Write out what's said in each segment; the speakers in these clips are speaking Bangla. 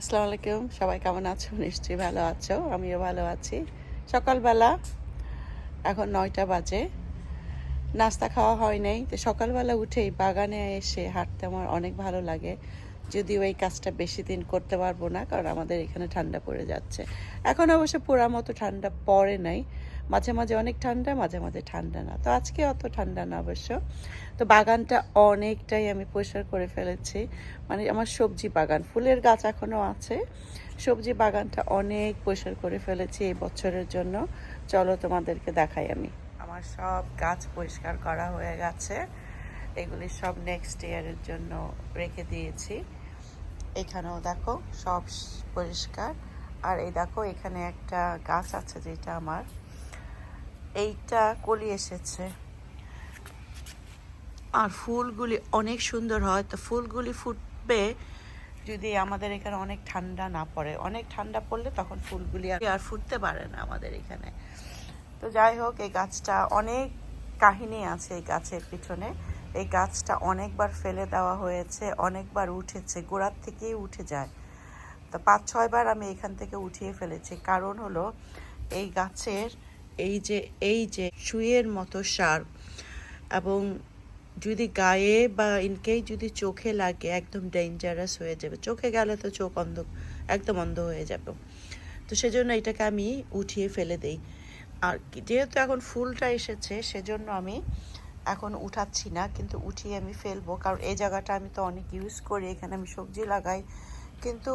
আসসালামু আলাইকুম। সবাই কেমন আছো? নিশ্চয়ই ভালো আছো। আমিও ভালো আছি। সকালবেলা এখন নয়টা বাজে। নাস্তা খাওয়া হয় নাই। তো সকালবেলা উঠেই বাগানে এসে হাঁটতে আমার অনেক ভালো লাগে। যদিও এই কাজটা বেশি দিন করতে পারব না, কারণ আমাদের এখানে ঠান্ডা পড়ে যাচ্ছে। এখন অবশ্য পোড়া মতো ঠান্ডা পড়ে নাই। মাঝে মাঝে অনেক ঠান্ডা, মাঝে মাঝে ঠান্ডা না। তো আজকে অত ঠান্ডা না অবশ্য। তো বাগানটা অনেকটাই আমি পরিষ্কার করে ফেলেছি। মানে আমার সবজি বাগান, ফুলের গাছ এখনও আছে। সবজি বাগানটা অনেক পরিষ্কার করে ফেলেছি এই বছরের জন্য। চলো তোমাদেরকে দেখাই আমি। আমার সব গাছ পরিষ্কার করা হয়ে গেছে। এগুলি সব নেক্সট ইয়ারের জন্য রেখে দিয়েছি। এখানেও দেখো সব পরিষ্কার। আর এই দেখো এখানে একটা গাছ আছে যেটা আমার। এইটা কলি এসেছে। আর ফুলগুলি অনেক সুন্দর হয়, তো ফুলগুলি ফুটবে যদি আমাদের এখানে অনেক ঠান্ডা না পড়ে। অনেক ঠান্ডা পড়লে তখন ফুলগুলি আর ফুটতে পারে না আমাদের এখানে। তো যাই হোক, এই গাছটা অনেক কাহিনী আছে এই গাছের পিছনে। এই গাছটা অনেকবার ফেলে দেওয়া হয়েছে, অনেকবার উঠেছে, গোড়ার থেকেই উঠে যায়। তো পাঁচ ছয়বার আমি এখান থেকে উঠিয়ে ফেলেছি। কারণ হলো, এই গাছের এই যে এই যে সুইয়ের মতো সার এবং যদি গায়ে বা ইনকেই যদি চোখে লাগে, একদম ডেঞ্জারাস হয়ে যাবে। চোখে গেলে তো চোখ অন্ধ, একদম অন্ধ হয়ে যাবে। তো সেজন্য এটাকে আমি উঠিয়ে ফেলে দেই। আর যেহেতু এখন ফুলটা এসেছে, সেজন্য আমি এখন উঠাচ্ছি না, কিন্তু উঠিয়ে আমি ফেলব। কারণ এই জায়গাটা আমি তো অনেক ইউজ করি, এখানে আমি সবজি লাগাই। কিন্তু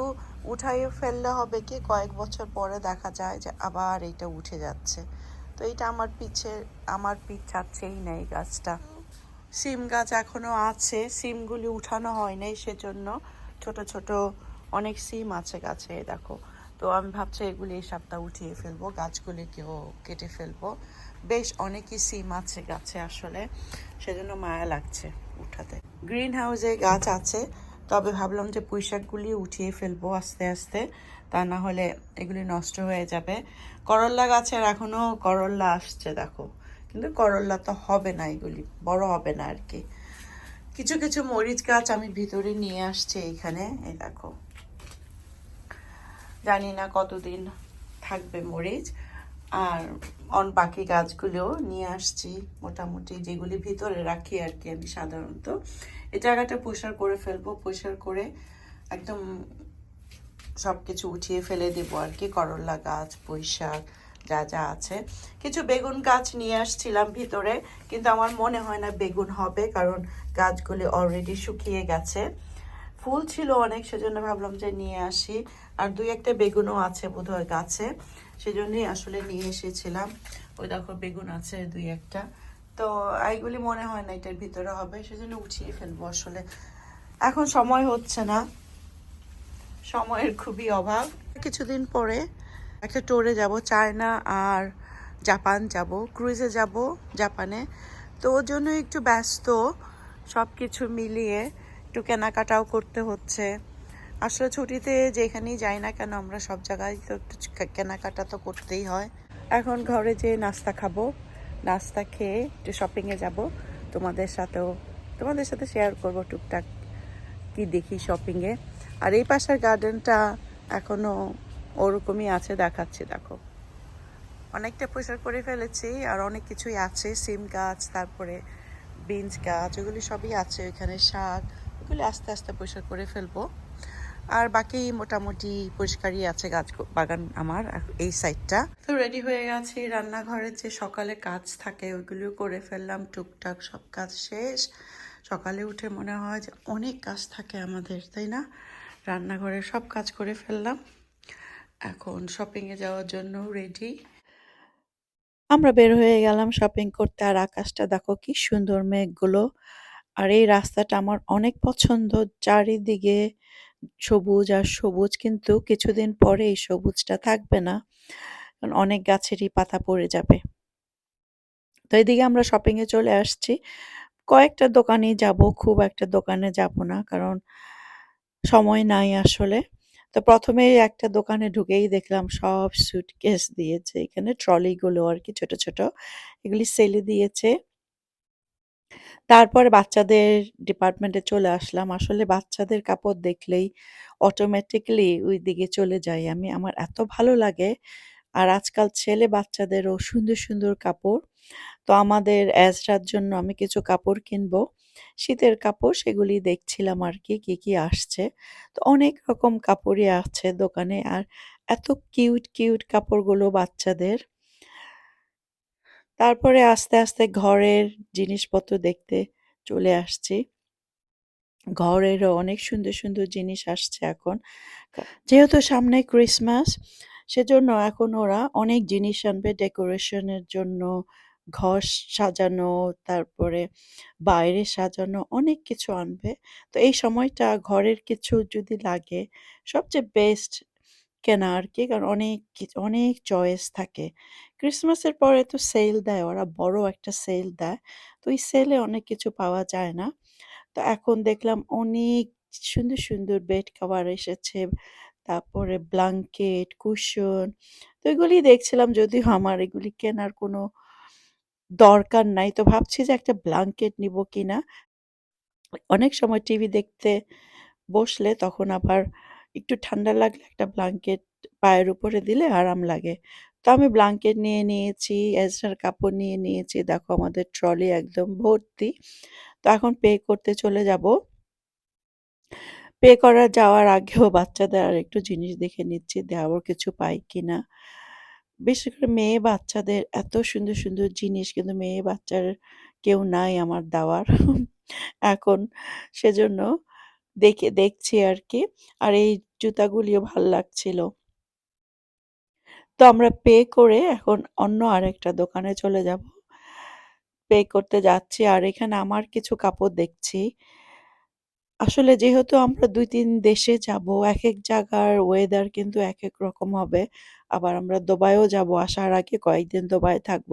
উঠাইয়ে ফেললে হবে কি? কয়েক বছর পরে দেখা যায় যে আবার এইটা উঠে যাচ্ছে। তো এইটা আমার পিছে, আমার পিঠ ছাড়ছেই না এই গাছটা। সিম গাছ এখনও আছে, সিমগুলি উঠানো হয় নাই সেজন্য ছোট ছোট অনেক সিম আছে গাছে দেখো। তো আমি ভাবছি এগুলি এই সপ্তাহ উঠিয়ে ফেলব গাছগুলিকেও কেটে ফেলব। বেশ অনেকই সিম আছে গাছে আসলে, সেজন্য মায়া লাগছে উঠাতে। গ্রিন হাউসে গাছ আছে তবে ভাবলাম যে পুঁইশাকগুলি উঠিয়ে ফেলব আস্তে আস্তে, তা না হলে এগুলি নষ্ট হয়ে যাবে। করল্লা গাছের এখনও করল্লা আসছে, দেখো। কিন্তু করল্লা তো হবে না এগুলি, বড় হবে না আর কি। কিছু কিছু মরিচ গাছ আমি ভিতরে নিয়ে আসছি এখানে এই দেখো। জানি না কতদিন থাকবে মরিচ, আর অন বাকি গাছগুলোও নিয়ে আসছি মোটামুটি, যেগুলি ভিতরে রাখি আর কি আমি সাধারণত। এই জায়গাটা পরিষ্কার করে ফেলব, পরিষ্কার করে একদম সব কিছু উঠিয়ে ফেলে দেবো আর কি। করল্লা গাছ পুঁইশাক যা যা আছে। কিছু বেগুন গাছ নিয়ে আসছিলাম ভিতরে, কিন্তু আমার মনে হয় না বেগুন হবে, কারণ গাছগুলি অলরেডি শুকিয়ে গেছে। ফুল ছিল অনেক, সেজন্য ভাবলাম যে নিয়ে আসি। আর দুই একটা বেগুনও আছে বোধহয় গাছে, সেজন্যই আসলে নিয়ে এসেছিলাম। ওই দেখো বেগুন আছে দুই একটা। তো এইগুলি মনে হয় না এটার ভিতরে হবে, সেজন্য উঠিয়ে ফেলব আসলে। এখন সময় হচ্ছে না। সময়ের খুবই অভাব। কিছুদিন পরে একটা ট্যুরে যাব, চায়না আর জাপান যাব ক্রুজে যাব জাপানে। তো ওর জন্য একটু ব্যস্ত সব কিছু মিলিয়ে একটু কেনাকাটাও করতে হচ্ছে। আসলে ছুটিতে যেখানেই যাই না কেন, আমরা সব জায়গায় তো একটু কেনাকাটা তো করতেই হয়। এখন ঘরে যে নাস্তা খাব। নাস্তা খেয়ে একটু শপিংয়ে যাব। তোমাদের সাথেও, তোমাদের সাথে শেয়ার করব টুকটাক কি দেখি শপিংয়ে আর এই পাশের গার্ডেনটা এখনও ওরকমই আছে, দেখাচ্ছি, দেখো। অনেকটা পরিষ্কার করে ফেলেছি, আর অনেক কিছুই আছে। সিম গাছ, তারপরে বিনস গাছ, ওগুলি সবই আছে। ওইখানে শাক, ওগুলি আস্তে আস্তে পরিষ্কার করে ফেলব। আর বাকি মোটামুটি পরিষ্কারই আছে গাছ বাগান আমার এই সাইডটা তো রেডি হয়ে গেছি রান্নাঘরে যে সকালে কাজ থাকে ওইগুলিও করে ফেললাম, টুকটাক সব কাজ শেষ। সকালে উঠে মনে হয় যে অনেক কাজ থাকে আমাদের, তাই না? রান্নাঘরে সব কাজ করে ফেললাম। এখন শপিংয়ে যাওয়ার জন্য রেডি আমরা বের হয়ে গেলাম শপিং করতে, আর আকাশটা দেখো কি সুন্দর মেঘগুলো। আর এই রাস্তাটা আমার অনেক পছন্দ, চারিদিকে সবুজ আর সবুজ কিন্তু কিছুদিন পরে এই সবুজটা থাকবে না। কারণ অনেক গাছেরই পাতা পড়ে যাবে। তো এদিকে আমরা শপিং এ চলে আসছি। কয়েকটা দোকানে যাব, খুব একটা দোকানে যাব না, কারণ সময় নাই আসলে। তো প্রথমে একটা দোকানে ঢুকেই দেখলাম সব সুটকেস দিয়েছে। এখানে ট্রলিগুলো আর কি ছোট ছোট, এগুলি সেলে দিয়েছে। তারপরে বাচ্চাদের ডিপার্টমেন্টে চলে আসলাম। আসলে বাচ্চাদের কাপড় দেখলেই অটোমেটিক্যালি ওইদিকে চলে যাই আমি। আমার এত ভালো লাগে। আর আজকাল ছেলে বাচ্চাদেরও সুন্দর, সুন্দর কাপড়। তো আমাদের এজরার জন্য আমি কিছু কাপড় কিনবো। শীতের কাপড় সেগুলি দেখছিলাম আরকি কি, কি আসছে। তো অনেক রকম কাপড়ই আছে দোকানে। আর এত কিউট, কিউট কাপড়গুলো বাচ্চাদের। তারপরে আস্তে, আস্তে ঘরের জিনিসপত্র দেখতে চলে আসছি। ঘরেরও অনেক সুন্দর, সুন্দর জিনিস আসছে এখন। যেহেতু সামনে ক্রিসমাস সেজন্য এখন ওরা অনেক জিনিস আনবে ডেকোরেশনের জন্য, ঘর সাজানো, তারপরে বাইরে সাজানো অনেক কিছু আনবে। তো এই সময়টা ঘরের কিছু যদি লাগে সবচেয়ে বেস্ট কেনা আর কি কারণ অনেক অনেক চয়েস থাকে। ক্রিসমাসের পরে তো সেল দেয় ওরা বড় একটা সেল দেয়। তো এই সেলে অনেক কিছু পাওয়া যায় না। তো এখন দেখলাম অনেক সুন্দর, সুন্দর বেড কভার এসেছে। তারপরে ব্লাঙ্কেট কুশন তো এগুলি দেখছিলাম যদিও আমার এগুলি কেনার কোনো দরকার নাই। তো ভাবছি যে একটা ব্লাঙ্কেট নিবো কিনা। অনেক সময় টিভি দেখতে বসলে তখন আবার একটু ঠান্ডা লাগলে একটা ব্লাঙ্কেট পায়ের উপরে দিলে আরাম লাগে। তো আমি ব্লাঙ্কেট নিয়ে নিয়েছি, এক্সট্রা কাপড় নিয়ে নিয়েছি। দেখো আমাদের ট্রলি একদম ভর্তি। তো এখন পে করতে চলে যাব। পে করা যাওয়ার আগেও বাচ্চাদের আর একটু জিনিস দেখে নিচ্ছি দেওয়ার কিছু পাই কিনা। বিশেষ করে মেয়ে বাচ্চাদের এত সুন্দর, সুন্দর জিনিস কিন্তু মেয়ে বাচ্চার কেউ নাই আমার দেওয়ার। এখন সেজন্য দেখে দেখছি আরকি। আর এই জুতাগুলিও ভালো লাগছিল। তো আমরা পে করে এখন অন্য আরেকটা দোকানে চলে যাব। পে করতে যাচ্ছি আর এখানে আমার কিছু কাপড় দেখছি। আসলে যেহেতু আমরা ২-৩ দেশে যাব, এক এক জায়গার ওয়েদার কিন্তু এক এক রকম হবে। আবার আমরা দুবাইও যাব আসার আগে কয়েকদিন দুবাইয়ে থাকব।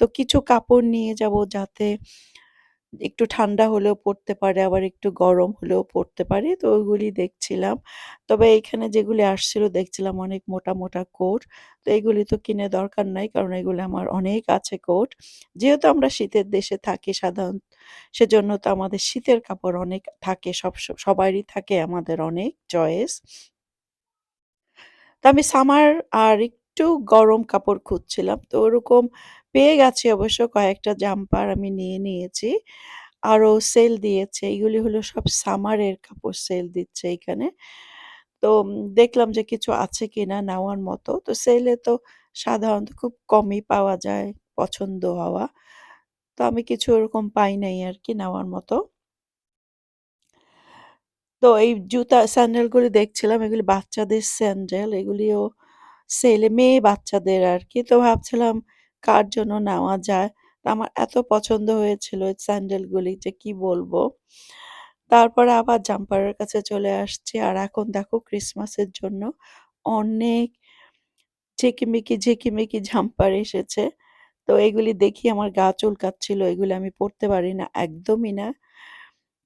তো কিছু কাপড় নিয়ে যাব যাতে একটু ঠান্ডা হলেও পড়তে পারে, আবার একটু গরম হলেও পড়তে পারে তো ওইগুলি দেখছিলাম। তবে এইখানে যেগুলি আসছিল দেখছিলাম অনেক মোটা, মোটা কোট। তো এগুলি তো কিনে দরকার নাই কারণ এগুলি আমার অনেক আছে কোট। যেহেতু আমরা শীতের দেশে থাকি সাধারণ সেজন্য তো আমাদের শীতের কাপড় অনেক থাকে সব সবারই থাকে আমাদের অনেক চয়েস। তো আমি সামার আর একটু গরম কাপড় খুঁজছিলাম। তো ওরকম পেয়ে গেছি অবশ্য কয়েকটা জাম্পার আমি নিয়ে নিয়েছি। আরও সেল দিয়েছে। এগুলি হলো সব সামারের কাপড় সেল দিচ্ছে এখানে তো দেখলাম যে কিছু আছে কিনা নেওয়ার মতো। তো সেলে তো সাধারণত খুব কমই পাওয়া যায় পছন্দ হওয়া। তো আমি কিছু ওরকম পাই নাই আর কি নেওয়ার মতো। তো এই জুতা স্যান্ডেলগুলি দেখছিলাম এগুলি বাচ্চাদের স্যান্ডেল এগুলিও সেলে মেয়ে বাচ্চাদের আর কি তো ভাবছিলাম কার জন্য নেওয়া যায়। আমার এত পছন্দ হয়েছিল স্যান্ডেলগুলি যে কি বলব। তারপরে আবার জাম্পারের কাছে চলে আসছি। আর এখন দেখো ক্রিসমাসের জন্য অনেক ঝিকিমিকি, ঝিকিমিকি জাম্পার এসেছে। তো এগুলি দেখি আমার গা চুলকাচ্ছিল। এগুলি আমি পড়তে পারি না, একদমই না।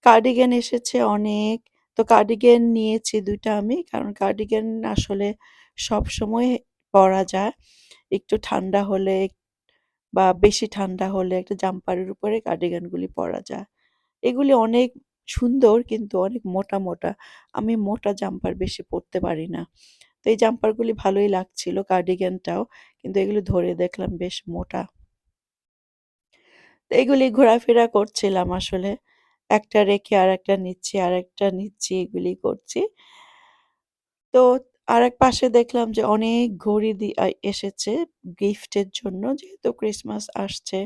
কার্ডিগান এসেছে অনেক। তো কার্ডিগান নিয়েছি ২ টা আমি। কারণ কার্ডিগান আসলে সবসময় পরা যায়। একটু ঠান্ডা হলে বা বেশি ঠান্ডা হলে একটা জাম্পারের উপরে কার্ডিগানগুলি পরা যায়। এগুলি অনেক সুন্দর কিন্তু অনেক মোটা, মোটা। আমি মোটা জাম্পার বেশি পরতে পারি না। তো এই জাম্পারগুলি ভালোই লাগছিল কার্ডিগানটাও। কিন্তু এগুলি ধরে দেখলাম বেশ মোটা। তো এগুলি ঘোরাফেরা করছিলাম আসলে। একটা রেখে আর একটা নিচ্ছি, আর একটা নিচ্ছি এগুলি করছি। তো আরেক পাশে দেখলাম যে অনেক ঘড়ি দি এসেছে গিফটের জন্য। যেহেতু ক্রিসমাস আসছে,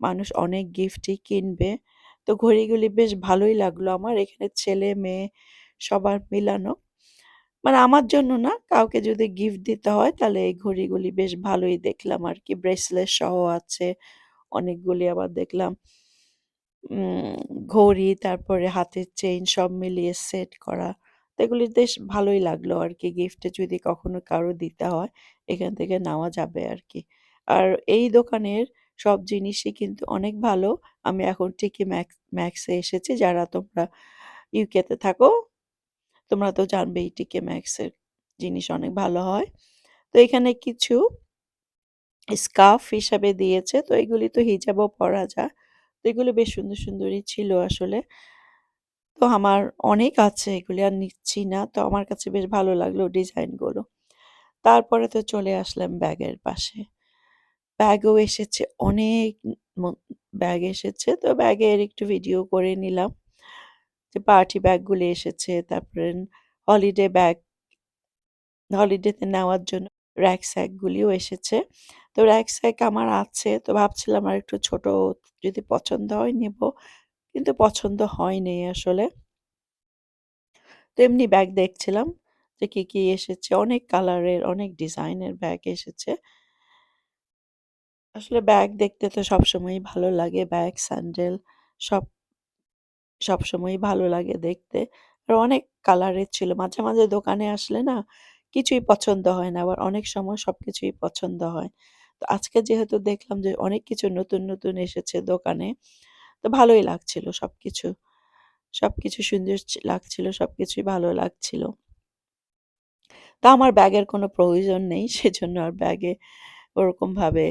মানুষ অনেক গিফটই কিনবে। তো ঘড়িগুলি বেশ ভালোই লাগল আমার। এখানে ছেলে-মেয়ে সবার মিলানো। মানে আমার জন্য না, কাউকে যদি গিফট দিতে হয় তাহলে এই ঘড়িগুলি বেশ ভালোই দেখলাম আরকি। ব্রেসলেট সহ আছে। অনেকগুলি আবার দেখলাম ঘড়ি, তারপরে হাতের চেইন সব মিলিয়ে সেট করা। তো এগুলি বেশ ভালোই লাগল আরকি গিফটে যদি কখনো কারও দিতে হয়, এখান থেকে নেওয়া যাবে আর কি আর এই দোকানের সব জিনিসই কিন্তু অনেক ভালো। আমি এখন টিকি ম্যাক্স ম্যাক্সে এসেছি। যারা তোমরা ইউকে তে থাকো, তোমরা তো জানবেই টিকে ম্যাক্সের জিনিস অনেক ভালো হয়। তো এখানে কিছু স্কার্ফ হিসাবে দিয়েছে। তো এগুলি তো হিজাবও পরা যায়। তো এগুলো বেশ সুন্দর সুন্দরই ছিল আসলে তো আমার অনেক আছে এগুলি আর নিচ্ছি না। তো আমার কাছে বেশ ভালো লাগল ডিজাইনগুলো তারপরে তো চলে আসলাম ব্যাগের পাশে। ব্যাগও এসেছে, অনেক ব্যাগ এসেছে। তো ব্যাগের একটু ভিডিও করে নিলাম। যে পার্টি ব্যাগগুলি এসেছে, তারপরে হলিডে ব্যাগ হলিডেতে নেওয়ার জন্য র্যাক স্যাকগুলিও এসেছে। তো র্যাক স্যাক আমার আছে, তো ভাবছিলাম আর একটু ছোট যদি পছন্দ হয় নেব। কিন্তু পছন্দ হয়নি আসলে। তো এমনি ব্যাগ দেখছিলাম যে কি কি এসেছে, অনেক কালারের অনেক ডিজাইনের ব্যাগ এসেছে। আসলে ব্যাগ দেখতে তো সবসময়ই ভালো লাগে ব্যাগ স্যান্ডেল সব, সবসময়ই ভালো লাগে দেখতে। আর অনেক কালারের ছিল, মাঝে মাঝে দোকানে আসলে না কিছুই পছন্দ হয় না, আবার অনেক সময় সব কিছুই পছন্দ হয়। তো আজকে যেহেতু দেখলাম যে অনেক কিছু নতুন নতুন এসেছে দোকানে তো ভালোই লাগছিল সব কিছু সব কিছু সুন্দর লাগছিল সব কিছুই ভালো লাগছিল। তা আমার ব্যাগের কোনো প্রয়োজন নেই, সেজন্য আর ব্যাগে ওরকমভাবে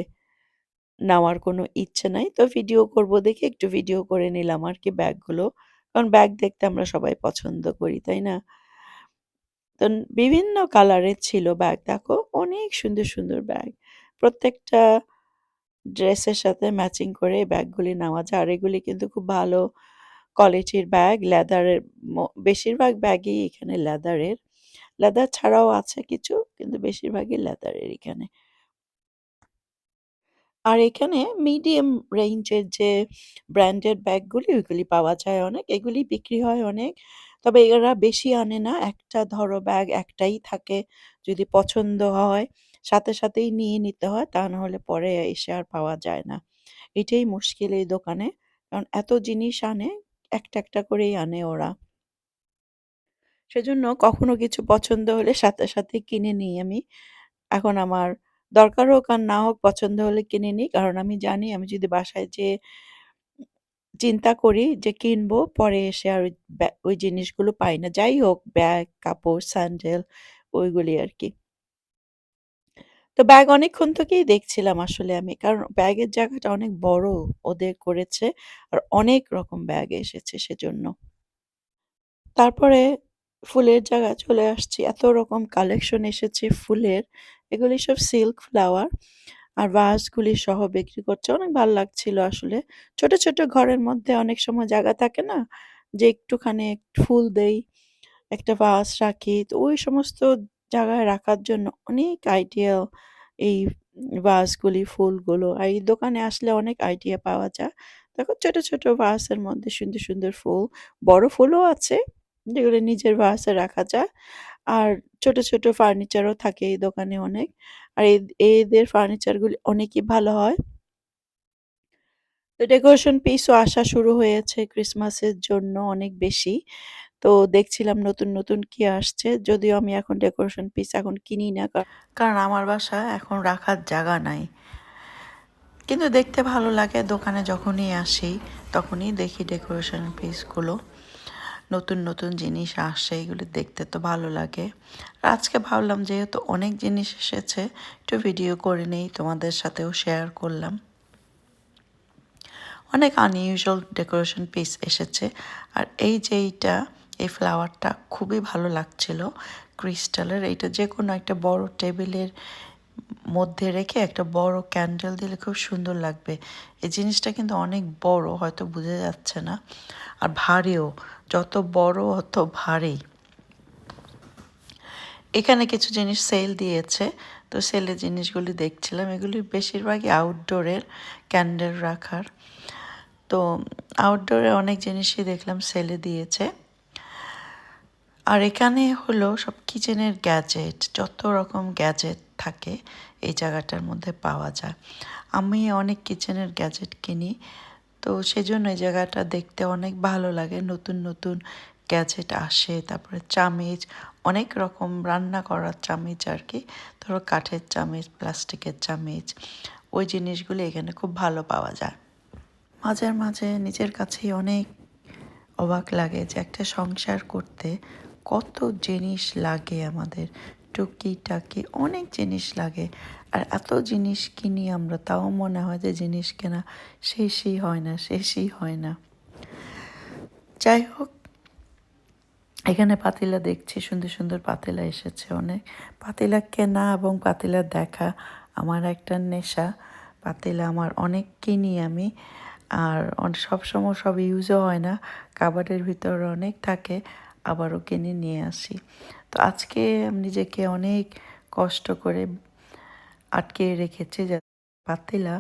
নেওয়ার কোনো ইচ্ছে নাই। তো ভিডিও করব দেখে একটু ভিডিও করে নিলাম আর কি ব্যাগগুলো। কারণ ব্যাগ দেখতে আমরা সবাই পছন্দ করি, তাই না? তো বিভিন্ন কালারের ছিল ব্যাগ। দেখো, অনেক সুন্দর সুন্দর ব্যাগ। প্রত্যেকটা ড্রেসের সাথে ম্যাচিং করে এই ব্যাগগুলি নেওয়া যায়। আর এগুলি কিন্তু খুব ভালো কোয়ালিটির ব্যাগ। লেদারের বেশিরভাগ ব্যাগই এখানে লেদারের। লেদার ছাড়াও আছে কিছু, কিন্তু বেশিরভাগই লেদারের এখানে। আর এখানে মিডিয়াম রেঞ্জের যে ব্র্যান্ডেড ব্যাগগুলি, ওইগুলি পাওয়া যায় অনেক। এগুলি বিক্রি হয় অনেক। তবে এরা বেশি আনে না। একটা ধরো ব্যাগ একটাই থাকে যদি পছন্দ হয়। সাথে সাথেই নিয়ে নিতে হয়, তা না হলে পরে এসে আর পাওয়া যায় না। এটাই মুশকিল এই দোকানে। কারণ এত জিনিস আনে, একটা একটা করেই আনে ওরা। সেজন্য কখনো কিছু পছন্দ হলে সাথে সাথে কিনে নিই আমি। এখন আমার দরকার হোক আর না হোক, পছন্দ হলে কিনে নিই। কারণ আমি জানি, আমি যদি বাসায় যেয়ে চিন্তা করি যে কিনবো, পরে এসে আর ওই জিনিসগুলো পাই না। যাই হোক, ব্যাগ, কাপড়, স্যান্ডেল, ওইগুলি আর কি। তো ব্যাগ অনেকক্ষণ থেকেই দেখছিলাম আসলে আমি। কারণ ব্যাগের জায়গাটা অনেক বড়, ওদের করেছে আর অনেক রকম ব্যাগ এসেছে সেজন্য। তারপরে ফুলের জায়গা চলে আসছি, এত রকম কালেকশন এসেছে ফুলের। এগুলি সব সিল্ক ফ্লাওয়ার আর ভাসগুলি সহ বিক্রি করছে। অনেক ভালো লাগছিল আসলে। ছোট ছোট ঘরের মধ্যে অনেক সময় জায়গা থাকে না, যে একটুখানি ফুল দেই, একটা ভাস রাখি, তো ওই সমস্ত জায়গায় রাখার জন্য অনেক আইডিয়া এই ভাসগুলি ফুলগুলো। আর এই দোকানে আসলে অনেক আইডিয়া পাওয়া যায়। দেখো ছোট ছোট ভাসের মধ্যে সুন্দর সুন্দর ফুল। বড় ফুলও আছে যেগুলো নিজের ভাসে রাখা যায়। আর ছোট ছোট ফার্নিচারও থাকে এই দোকানে অনেক। আর এদের ফার্নিচারগুলি অনেকই ভালো হয়। তো ডেকোরেশন পিসও আসা শুরু হয়েছে ক্রিসমাসের জন্য অনেক বেশি। তো দেখছিলাম নতুন নতুন কি আসছে। যদিও আমি এখন ডেকোরেশন পিস এখন কিনি না কারণ আমার বাসা এখন রাখার জায়গা নাই। কিন্তু দেখতে ভালো লাগে, দোকানে যখনই আসি তখনই দেখি ডেকোরেশন পিসগুলো নতুন নতুন জিনিস আসে, এগুলো দেখতে তো ভালো লাগে। আর আজকে ভাবলাম যেহেতু অনেক জিনিস এসেছে, একটু ভিডিও করে নেই, তোমাদের সাথেও শেয়ার করলাম। অনেক আনইউজুয়াল ডেকোরেশন পিস এসেছে। আর এই যে এইটা এই ফ্লাওয়ারটা খুবই ভালো লাগছিল। ক্রিস্টালের এইটা যে কোনো একটা বড় টেবিলের মধ্যে রেখে একটা বড় ক্যান্ডেল দিলে খুব সুন্দর লাগবে। এই জিনিসটা কিন্তু অনেক বড়, হয়তো বোঝা যাচ্ছে না। আর ভারীও, যত বড় অত ভারী। এখানে কিছু জিনিস সেল দিয়েছে। তো সেলের জিনিসগুলি দেখছিলাম। এগুলি বেশিরভাগই আউটডোরের ক্যান্ডেল রাখার। তো আউটডোরে অনেক জিনিসই দেখলাম সেলে দিয়েছে। আর এখানে হলো সব কিচেনের গ্যাজেট, যত রকম গ্যাজেট থাকে, এই জায়গাটার মধ্যে পাওয়া যায়। আমি অনেক কিচেনের গ্যাজেট কিনি, তো সেজন্য এই জায়গাটা দেখতে অনেক ভালো লাগে। নতুন নতুন গ্যাজেট আসে, তারপরে চামিচ, অনেক রকম রান্না করার চামিচ আর কি। ধরো কাঠের চামিচ, প্লাস্টিকের চামিচ, ওই জিনিসগুলো এখানে খুব ভালো পাওয়া যায়। মাঝে মাঝে নিজের কাছেই অনেক অবাক লাগে যে একটা সংসার করতে কত জিনিস লাগে আমাদের টুকি টাকি অনেক জিনিস লাগে। আর এত জিনিস কিনি আমরা, তাও মনে হয় যে জিনিস কেনা শেষই হয় না, শেষই হয় না। যাই হোক, এখানে পাতিলা দেখছি, সুন্দর সুন্দর পাতিলা এসেছে অনেক। পাতিলা কেনা এবং পাতিলা দেখা আমার একটা নেশা। পাতিলা আমার অনেক কিনি আমি, আর অন- সবসময় সব ইউজও হয় না, কাবাডের ভিতরে অনেক থাকে। আবারও কিনে নিয়ে আসি। তো আজকে আমি নিজেকে অনেক কষ্ট করে আটকে রেখেছি যাতে পাতিলা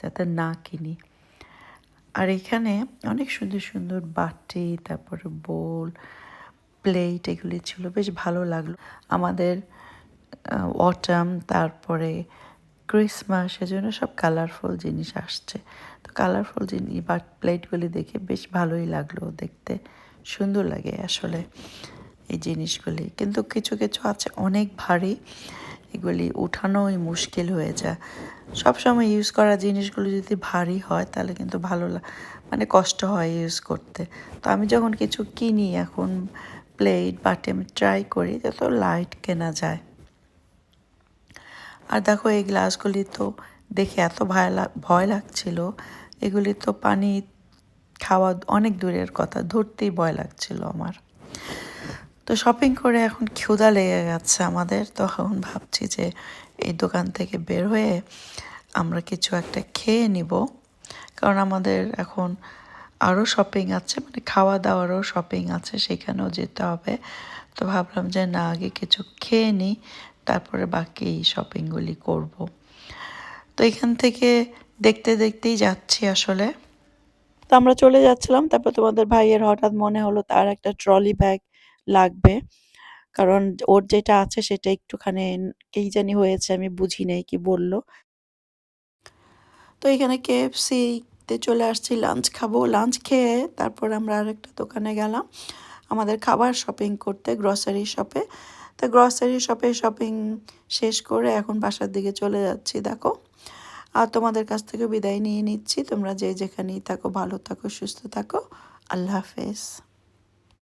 যাতে না কিনি। আর এখানে অনেক সুন্দর সুন্দর বাটি, তারপরে বোল, প্লেট এগুলি ছিল, বেশ ভালো লাগল। আমাদের অটাম তারপরে ক্রিসমাস সেজন্য সব কালারফুল জিনিস আসছে। তো কালারফুল জিনিস বা প্লেটগুলি দেখে বেশ ভালোই লাগল দেখতে। সুন্দর লাগে আসলে এই জিনিসগুলি। কিন্তু কিছু কিছু আছে অনেক ভারী, এগুলি উঠানোই মুশকিল হয়ে যায়। সবসময় ইউজ করা জিনিসগুলো যদি ভারী হয়, তাহলে কিন্তু ভালো মানে কষ্ট হয় ইউজ করতে। তো আমি যখন কিছু কিনি এখন প্লেট বাটি আমি ট্রাই করি, যত লাইট কেনা যায়। আর দেখো এই গ্লাসগুলি তো দেখে এত ভয় ভয় লাগছিল, এগুলি তো পানি খাওয়া অনেক দূরের কথা, ধরতেই ভয় লাগছিল আমার। তো শপিং করে এখন ক্ষুধা লেগে গেছে আমাদের তো এখন ভাবছি যে এই দোকান থেকে বের হয়ে আমরা কিছু একটা খেয়ে নিব। কারণ আমাদের এখন আরও শপিং আছে মানে খাওয়া দাওয়ারও শপিং আছে, সেখানেও যেতে হবে। তো ভাবলাম যে না, আগে কিছু খেয়ে নিই তারপরে বাকি শপিংগুলি করব। তো এখান থেকে দেখতে দেখতেই যাচ্ছি আসলে। তো আমরা চলে যাচ্ছিলাম। তারপর তোমাদের ভাইয়ের হঠাৎ মনে হলো তার একটা ট্রলি ব্যাগ লাগবে। কারণ ওর যেটা আছে সেটা একটুখানি কেই জানি হয়েছে, আমি বুঝি নাই কি বলল। তো এখানে কেএফসি তে চলে আসছি লাঞ্চ খাব। লাঞ্চ খেয়ে তারপর আমরা আরেকটা দোকানে গেলাম। আমাদের খাবার শপিং করতে গ্রসারি শপে তো গ্রসারি শপে শপিং শেষ করে এখন বাসার দিকে চলে যাচ্ছি, দেখো। আর তোমাদের কাছ থেকে বিদায় নিয়ে নিচ্ছি। তোমরা যে যেখানেই থাকো, ভালো থাকো, সুস্থ থাকো। আল্লাহ হাফেজ।